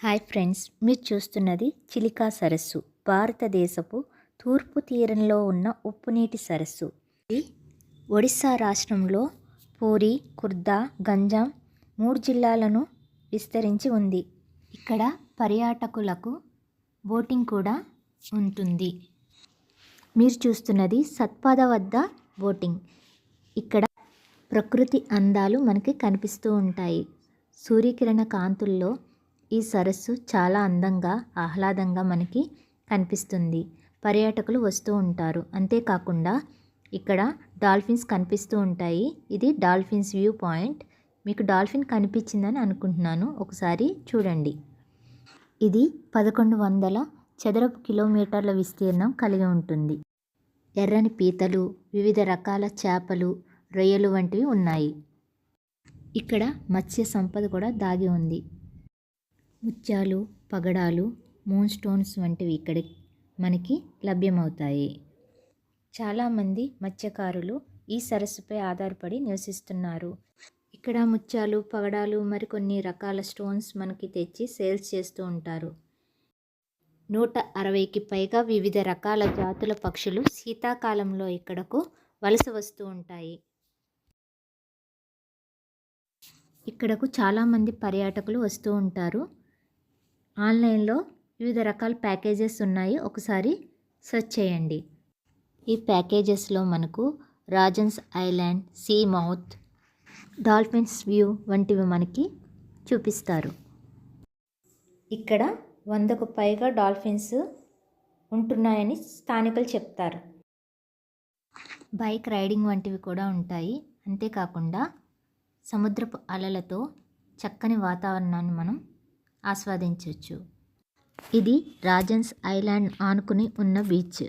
Hi friends మీరు చూస్తున్నది చిలికా సరస్సు. భారతదేశపు తూర్పు తీరంలో ఉన్న ఉప్పునీటి సరస్సు. ఇది ఒడిశా రాష్ట్రంలో పూరి కుర్దా గంజాం మూడు జిల్లాలను విస్తరించి ఉంది. ఇక్కడ పర్యాటకులకు బోటింగ్ కూడా ఉంటుంది. మీరు చూస్తున్నది సత్పాద వద్ద బోటింగ్. ఇక్కడ ప్రకృతి అందాలు మనకి కనిపిస్తూ ఉంటాయి. సూర్యకిరణ కాంతుల్లో ఈ సరస్సు చాలా అందంగా ఆహ్లాదంగా మనకి కనిపిస్తుంది. పర్యాటకులు వస్తూ ఉంటారు. అంతేకాకుండా ఇక్కడ డాల్ఫిన్స్ కనిపిస్తూ ఉంటాయి. ఇది డాల్ఫిన్స్ వ్యూ పాయింట్. మీకు డాల్ఫిన్ కనిపించిందని అనుకుంటున్నాను. ఒకసారి చూడండి. ఇది పదకొండు వందల చదరపు కిలోమీటర్ల విస్తీర్ణం కలిగి ఉంటుంది. ఎర్రని పీతలు వివిధ రకాల చేపలు రొయ్యలు వంటివి ఉన్నాయి. ఇక్కడ మత్స్య సంపద కూడా దాగి ఉంది. ముత్యాలు పగడాలు మూన్ స్టోన్స్ వంటివి ఇక్కడ మనకి లభ్యమవుతాయి. చాలామంది మత్స్యకారులు ఈ సరస్సుపై ఆధారపడి నివసిస్తున్నారు. ఇక్కడ ముత్యాలు పగడాలు మరికొన్ని రకాల స్టోన్స్ మనకి తెచ్చి సేల్స్ చేస్తూ ఉంటారు. నూట అరవైకి పైగా వివిధ రకాల జాతుల పక్షులు శీతాకాలంలో ఇక్కడకు వలస వస్తూ ఉంటాయి. ఇక్కడకు చాలామంది పర్యాటకులు వస్తూ ఉంటారు. ఆన్లైన్లో వివిధ రకాల ప్యాకేజెస్ ఉన్నాయి. ఒకసారి సెర్చ్ చేయండి. ఈ ప్యాకేజెస్లో మనకు రాజన్స్ island sea mouth dolphins view వంటివి మనకి చూపిస్తారు. ఇక్కడ వందకు పైగా డాల్ఫిన్స్ ఉంటున్నాయని స్థానికులు చెప్తారు. బైక్ రైడింగ్ వంటివి కూడా ఉంటాయి. అంతేకాకుండా సముద్రపు అలలతో చక్కని వాతావరణాన్ని మనం ఆస్వాదించవచ్చు ఇది రాజన్స్ ఐలాండ్ ఆనుకుని ఉన్న బీచ్.